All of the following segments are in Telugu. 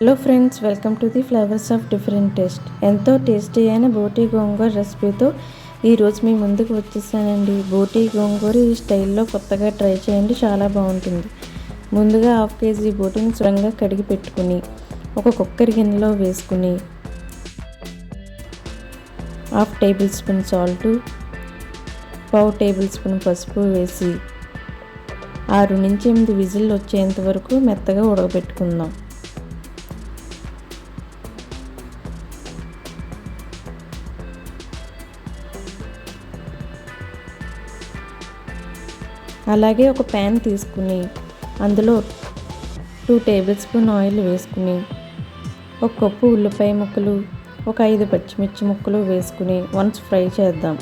Hello friends welcome to the flavours of different taste ఎంతో టేస్టీ అయిన బోటీ గోంగూర రెసిపీతో ఈరోజు మీ ముందుకు వచ్చేసానండి. బోటీ గోంగూర ఈ స్టైల్లో కొత్తగా ట్రై చేయండి చాలా బాగుంటుంది. ముందుగా హాఫ్ కేజీ బోటీని శుభ్రంగా కడిగి పెట్టుకుని ఒక కుక్కర్ గిన్నెలో వేసుకుని హాఫ్ టేబుల్ స్పూన్ సాల్ట్ పావు టేబుల్ స్పూన్ పసుపు వేసి ఆరు నుంచి ఎనిమిది విజిల్ వచ్చేంత వరకు మెత్తగా ఉడకబెట్టుకుందాం. అలాగే ఒక ప్యాన్ తీసుకుని అందులో టూ టేబుల్ స్పూన్ ఆయిల్ వేసుకుని ఒక కప్పు ఉల్లిపాయ ముక్కలు ఒక ఐదు పచ్చిమిర్చి ముక్కలు వేసుకుని వన్స్ ఫ్రై చేద్దాం.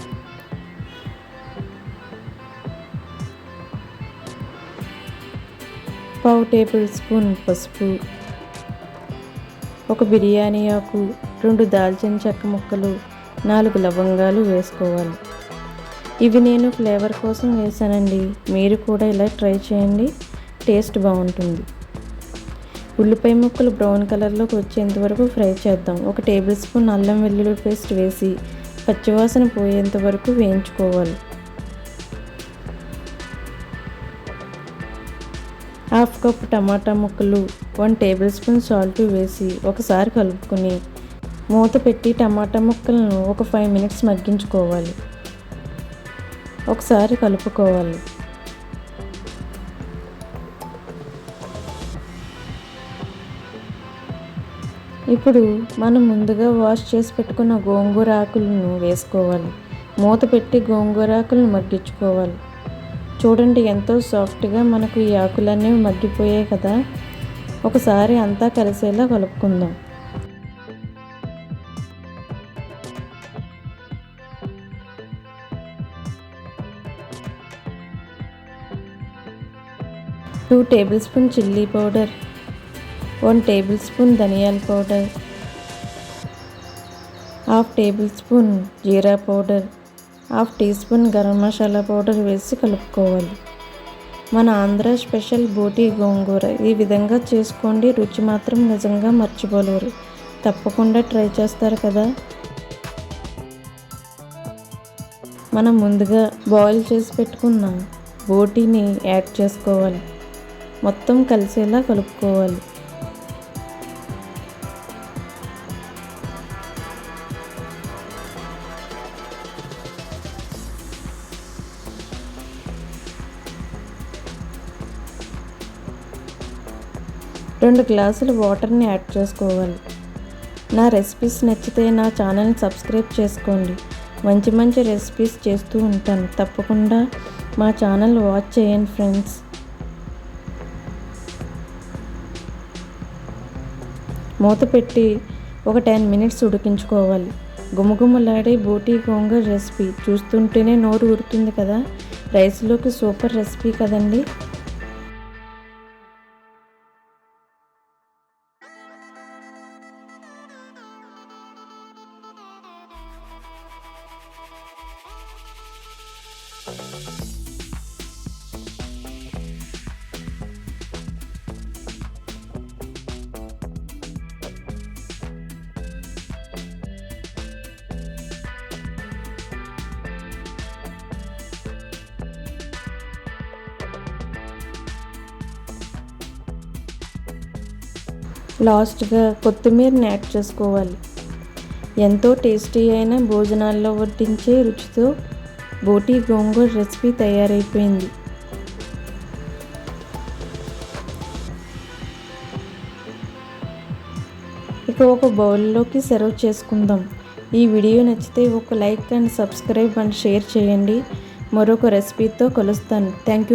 పావు టేబుల్ స్పూన్ పసుపు ఒక బిర్యానీ ఆకు రెండు దాల్చిన చెక్క ముక్కలు నాలుగు లవంగాలు వేసుకోవాలి. ఇవి నేను ఫ్లేవర్ కోసం వేసానండి మీరు కూడా ఇలా ట్రై చేయండి. టేస్ట్ బాగుంటుంది. ఉల్లిపాయ ముక్కలు బ్రౌన్ కలర్లోకి వచ్చేంత వరకు ఫ్రై చేద్దాం. ఒక టేబుల్ స్పూన్ అల్లం వెల్లుల్లి పేస్ట్ వేసి పచ్చివాసన పోయేంత వరకు వేయించుకోవాలి. హాఫ్ కప్ టమాటా ముక్కలు వన్ టేబుల్ స్పూన్ సాల్ట్ వేసి ఒకసారి కలుపుకొని మూత పెట్టి టమాటా ముక్కలను ఒక ఫైవ్ మినిట్స్ మగ్గించుకోవాలి. ఒకసారి కలుపుకోవాలి. ఇప్పుడు మనం ముందుగా వాష్ చేసి పెట్టుకున్న గోంగూర ఆకులను వేసుకోవాలి. మూత పెట్టి గోంగూర ఆకులను మగ్గించుకోవాలి. చూడండి ఎంతో సాఫ్ట్గా మనకు ఈ ఆకులన్నీ మగ్గిపోయాయి కదా. ఒకసారి అంతా కలిసేలా కలుపుకుందాం. Two tablespoon chilli powder one tablespoon ధనియాల powder half tablespoon jeera powder half teaspoon garam masala powder వేసి కలుపుకోవాలి. మన ఆంధ్ర స్పెషల్ బోటీ గోంగూర ఈ విధంగా చేసుకోండి. రుచి మాత్రం నిజంగా మర్చిపోలేరు. తప్పకుండా ట్రై చేస్తారు కదా? మనం ముందుగా బాయిల్ చేసి పెట్టుకున్న బోటీని యాడ్ చేసుకోవాలి. మొత్తం కలిసేలా కలుపుకోవాలి. రెండు గ్లాసులు వాటర్ని యాడ్ చేసుకోవాలి. నా రెసిపీస్ నచ్చితే నా ఛానల్ని సబ్స్క్రైబ్ చేసుకోండి. మంచి మంచి రెసిపీస్ చేస్తూ ఉంటాను. తప్పకుండా మా ఛానల్ వాచ్ చేయండి ఫ్రెండ్స్. మూత పెట్టి ఒక టెన్ మినిట్స్ ఉడికించుకోవాలి. గుమగుమలాడే బోటీ గోంగూర రెసిపీ చూస్తుంటేనే నోరు ఊరుతుంది కదా. రైస్లోకి సూపర్ రెసిపీ కదండి. లాస్ట్గా కొత్తిమీరని యాడ్ చేసుకోవాలి. ఎంతో టేస్టీ అయిన భోజనాల్లో వడ్డించే రుచితో బోటీ గోంగూర రెసిపీ తయారైపోయింది. ఇక ఒక బౌల్లోకి సర్వ్ చేసుకుందాం. ఈ వీడియో నచ్చితే ఒక like and subscribe and share చేయండి. మరొక రెసిపీతో కలుస్తాను. Thank you.